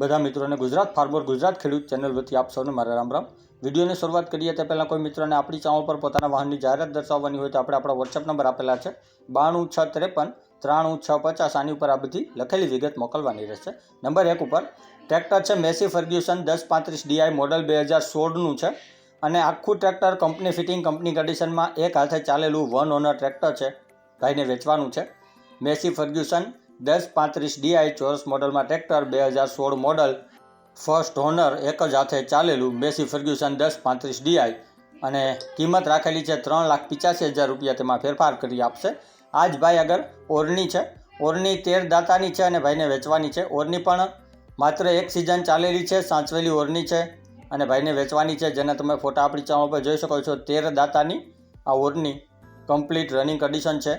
બધા મિત્રોને ગુજરાત ફાર્મર ગુજરાત ખેડૂત ચેનલ વતી આપ સૌને મારા રામ રામ. વિડીયોની શરૂઆત કરીએ તે પહેલાં કોઈ મિત્રોને આપણી ચાવ પર પોતાના વાહનની જાહેરાત દર્શાવવાની હોય તો આપણે આપણા વોટ્સએપ નંબર આપેલા છે. બાણું છ ત્રેપન ત્રાણું છ પચાસ આની ઉપર આ બધી લખેલી વિગત મોકલવાની રહેશે. નંબર એક ઉપર, ટ્રેક્ટર છે મેસી ફર્ગ્યુસન દસ પાંત્રીસ ડીઆઈ મોડલ બે હજાર સોળનું છે અને આખું ટ્રેક્ટર કંપની ફિટિંગ કંપની કન્ડિશનમાં એક હાથે ચાલેલું વન ઓનર ટ્રેક્ટર છે. ભાઈને વેચવાનું છે. મેસી ફર્ગ્યુસન દસ પાંત્રીસ ડીઆઈ ચોરસ મોડલમાં ટ્રેક્ટર, બે હજાર સોળ મોડલ, ફર્સ્ટ હોનર એક જ હાથે ચાલેલું મેસી ફર્ગ્યુસન દસ પાંત્રીસ ડીઆઈ અને કિંમત રાખેલી છે ત્રણ લાખ પિચાસી હજાર રૂપિયા. તેમાં ફેરફાર કરી આપશે. આ જ ભાઈ આગળ ઓરણી છે ઓરણી તેર દાતાની છે અને ભાઈને વેચવાની છે. ઓરણી પણ માત્ર એક સિઝન ચાલેલી છે, સાચવેલી ઓરણી છે અને ભાઈને વેચવાની છે. જેના તમે ફોટા આપણી ચેનલ પર જોઈ શકો છો, તેર દાતાની આ ઓરની કમ્પ્લીટ રનિંગ કન્ડિશન છે.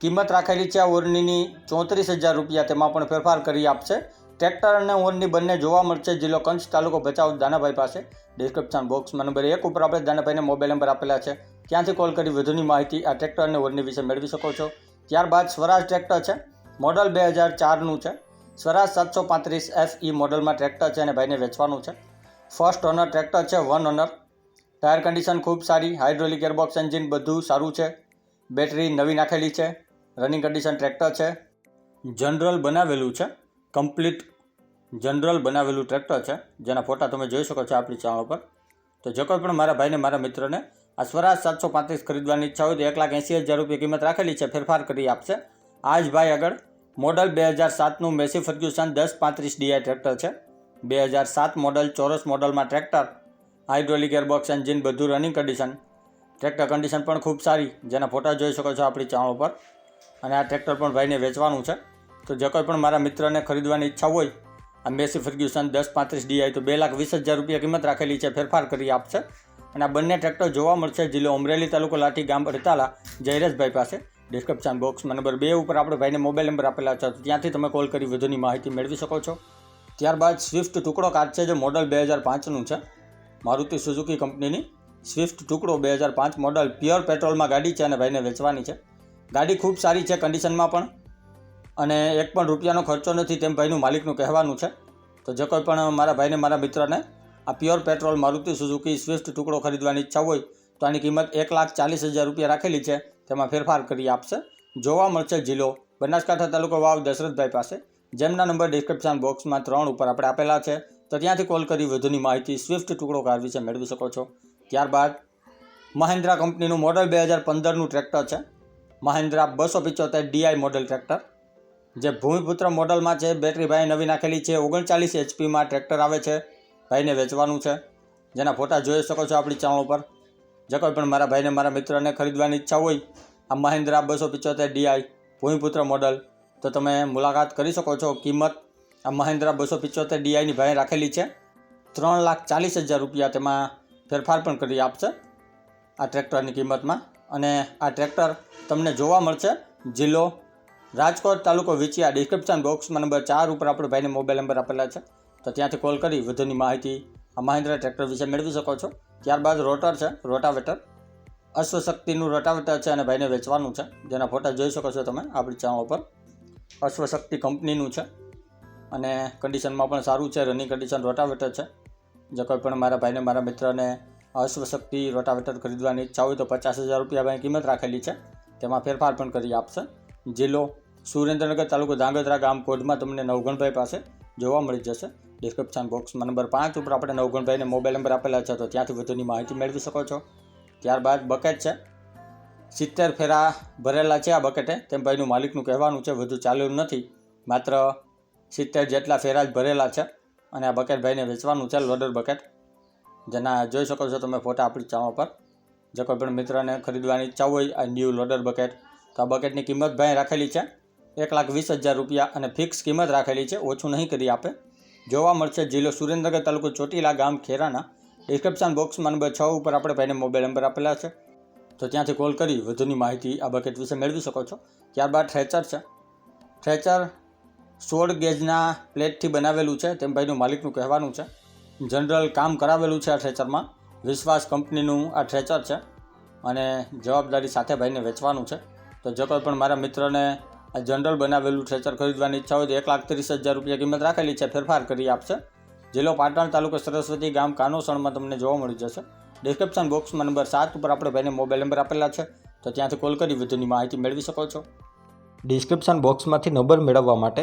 કિંમત રાખેલી છે આ ઓરનીની ચોત્રીસ હજાર રૂપિયા. તેમાં પણ ફેરફાર કરી આપશે. ટ્રેક્ટર અને ઓરની બંને જોવા મળશે. જિલ્લો કંચ તાલુકો ભચાઉ દાનાભાઈ પાસે. ડિસ્ક્રિપ્શન બોક્સમાં નંબર એક ઉપર આપણે દાનાભાઈને મોબાઈલ નંબર આપેલા છે. ત્યાંથી કોલ કરી વધુની માહિતી આ ટ્રેક્ટર અને ઓરની વિશે મેળવી શકો છો. ત્યારબાદ સ્વરાજ ટ્રેક્ટર છે. મોડલ બે હજાર ચારનું છે. સ્વરાજ સાતસો પાંત્રીસ એફ ઈ મોડલમાં ટ્રેક્ટર છે અને ભાઈને વેચવાનું છે. ફર્સ્ટ ઓનર ટ્રેક્ટર છે. વન ઓનર ટાયર કન્ડિશન ખૂબ સારી. હાઇડ્રોલિક એરબોક્સ એન્જિન બધું સારું છે. બેટરી નવી નાખેલી છે. રનિંગ કન્ડિશન ટ્રેક્ટર છે. જનરલ બનાવેલું છે. કમ્પ્લીટ જનરલ બનાવેલું ટ્રેક્ટર છે. જેના ફોટા તમે જોઈ શકો છો આપણી ચેનલ પર તો જો કોઈ પણ મારા ભાઈને, મારા મિત્રને આ સ્વરાજ સાતસો પાંત્રીસ ખરીદવાની ઈચ્છા હોય તો એક લાખ એંસી હજાર રૂપિયા કિંમત રાખેલી છે, ફેરફાર કરી આપશે. આ જ ભાઈ આગળ મોડલ બે હજાર સાતનું મેસી ફર્ગ્યુસન દસ પાંત્રીસ ડીઆઈ ટ્રેક્ટર છે. બે હજાર સાત મોડલ ચોરસ મોડલમાં ટ્રેક્ટર હાઇડ્રોલિક એરબોક્સ એન્જિન બધું રનિંગ કન્ડિશન ટ્રેક્ટર કન્ડિશન પણ ખૂબ સારી. જેના ફોટા જોઈ શકો છો આપણી ચેનલ પર અને આ ટ્રેક્ટર પણ ભાઈને વેચવાનું છે. તો જે કોઈ પણ મારા મિત્રને ખરીદવાની ઈચ્છા હોય, આ મેસી ફર્ગ્યુસન દસ પાંત્રીસ ડીઆઈ તો બે લાખ વીસ હજાર રૂપિયા કિંમત રાખેલી છે, ફેરફાર કરી આપશે. અને આ બંને ટ્રેક્ટર જોવા મળશે, જિલ્લો અમરેલી તાલુકો લાઠી ગામ રતાલા જયરેશભાઈ પાસે. ડિસ્ક્રિપ્શન બોક્સમાં નંબર બે ઉપર આપણે ભાઈને મોબાઈલ નંબર આપેલા છે ત્યાંથી તમે કોલ કરી વધુની માહિતી મેળવી શકો છો. ત્યારબાદ સ્વિફ્ટ ટુકડો કાર છે, જે મોડલ બે હજાર પાંચનું છે. મારુતિ સુઝુકી કંપનીની સ્વિફ્ટ ટુકડો બે હજાર પાંચ મોડલ પ્યોર પેટ્રોલમાં ગાડી છે અને ભાઈને વેચવાની છે. ગાડી ખૂબ સારી છે કન્ડિશનમાં પણ. અને એક પણ રૂપિયાનો ખર્ચો નથી તેમ ભાઈનું માલિકનું કહેવાનું છે. તો જે કોઈ પણ મારા ભાઈને, મારા મિત્રને આ pure petrol Maruti Suzuki Swift ટુકડો ખરીદવાની ઈચ્છા હોય તો આની કિંમત એક લાખ ચાલીસ હજાર રૂપિયા રાખેલી છે. તેમાં ફેરફાર કરી આપશે. જોવા મળશે જિલ્લો બનાસકાંઠા તાલુકો વાવ દશરથભાઈ પાસે. જેમના નંબર ડિસ્ક્રિપ્શન બોક્સમાં ત્રણ ઉપર આપણે આપેલા છે. તો ત્યાંથી કોલ કરી વધુની માહિતી સ્વિફ્ટ ટુકડો કાર વિશે મેળવી શકો છો. ત્યારબાદ મહિન્દ્રા કંપનીનું મોડલ બે હજાર પંદરનું ટ્રેક્ટર છે. મહિન્દ્રા બસો પિચોતેર ડીઆઈ મોડલ ટ્રેક્ટર. જે ભૂમિપુત્ર મોડલમાં છે બેટરી ભાઈ નવી નાખેલી છે, ઓગણચાલીસ એચપીમાં ટ્રેક્ટર આવે છે, ભાઈને વેચવાનું છે. જેના ફોટા જોઈ શકો છો આપણી ચેનલ ઉપર. જે કોઈ પણ મારા ભાઈને, મારા મિત્રને ખરીદવાની ઈચ્છા હોય, આ મહિન્દ્રા બસો પિચોતેર ડીઆઈ ભૂમિપુત્ર મોડલ, તો તમે મુલાકાત કરી શકો છો. કિંમત આ મહિન્દ્રા બસો પિચોતેર ડીઆઈની ભાઈ રાખેલી છે. ત્રણ લાખ ચાલીસ હજાર રૂપિયા તેમાં ફેરફાર પણ કરી આપશે. આ ટ્રેક્ટરની કિંમતમાં. અને આ ટ્રેક્ટર તમને જોવા મળશે. જિલ્લો રાજકોટ તાલુકો વિચિયા ડિસ્ક્રિપ્શન બોક્સમાં નંબર ચાર ઉપર આપણે ભાઈને મોબાઈલ નંબર આપેલા છે. તો ત્યાંથી કોલ કરી વધુની માહિતી આ મહિન્દ્રા ટ્રેક્ટર વિશે મેળવી શકો છો. ત્યારબાદ રોટર છે રોટાવેટર અશ્વશક્તિનું રોટાવેટર છે અને ભાઈને વેચવાનું છે. જેના ફોટા જોઈ શકો છો તમે આપણી ચેનલ ઉપર. અશ્વશક્તિ કંપનીનું છે. અને કન્ડિશનમાં પણ સારું છે. રનિંગ કન્ડિશન રોટાવેટર છે. જે કોઈ પણ મારા ભાઈને, મારા મિત્રને અશ્વશક્તિ રોટાવેટર ખરીદવાની ઈચ્છા હોય તો પચાસ હજાર રૂપિયા કિંમત રાખેલી છે. તેમાં ફેરફાર પણ કરી આપશે. જિલ્લો સુરેન્દ્રનગર તાલુકો ધાંગધ્રા ગામ કોડમાં તમને નવગણભાઈ પાસે જોવા મળી જશે. ડિસ્ક્રિપ્શન બોક્સમાં નંબર પાંચ ઉપર આપણે નવગણભાઈને મોબાઈલ નંબર આપેલા છે તો ત્યાંથી વધુની માહિતી મેળવી શકો છો. ત્યારબાદ બકેટ છે. સિત્તેર ફેરા ભરેલા છે આ બકેટે તેમ ભાઈનું માલિકનું કહેવાનું છે, વધુ ચાલ્યું નથી. માત્ર સિત્તેર જેટલા ફેરા જ ભરેલા છે. અને આ બકેટ ભાઈને વેચવાનું છે લોડર બકેટ જેના જોઈ શકો છો તમે ફોટા આપણી ચાવા પર. જે કોઈ પણ મિત્રને ખરીદવાની ઈચ્છા હોય, આ ન્યૂ લોડર બકેટ તો આ બકેટની કિંમત ભાઈ રાખેલી છે. એક લાખ વીસ હજાર રૂપિયા અને ફિક્સ કિંમત રાખેલી છે. ઓછું નહીં કરી આપે. જોવા મળશે જિલ્લો સુરેન્દ્રનગર તાલુકો ચોટીલા ગામ ખેરાના. ડિસ્ક્રિપ્શન બોક્સમાં નંબર છ ઉપર આપણે ભાઈને મોબાઈલ નંબર આપેલા છે. તો ત્યાંથી કોલ કરી, વધુની માહિતી આ બકેટ વિશે મેળવી શકો છો. ત્યારબાદ ટ્રેચર છે. ટ્રેચર સોળ ગેજના પ્લેટથી બનાવેલું છે. તેમ ભાઈનું માલિકનું કહેવાનું છે. જનરલ કામ કરાવેલું છે આ ટ્રેચરમાં વિશ્વાસ કંપનીનું આ ટ્રેચર છે અને જવાબદારી સાથે ભાઈને વેચવાનું છે. તો જો કોઈ પણ મારા મિત્રને આ જનરલ બનાવેલું ટ્રેચર ખરીદવાની ઈચ્છા હોય તો એક લાખ ત્રીસ હજાર રૂપિયા કિંમત રાખેલી છે, ફેરફાર કરી આપશે. જિલ્લો પાટણ તાલુકો સરસ્વતી ગામ કાનોસણમાં તમને જોવા મળી જશે. ડિસ્ક્રિપ્શન બોક્સમાં નંબર સાત ઉપર આપણે ભાઈને મોબાઈલ નંબર આપેલા છે. તો ત્યાંથી કોલ કરી વધુની માહિતી મેળવી શકો છો. ડિસ્ક્રિપ્શન બોક્સમાંથી નંબર મેળવવા માટે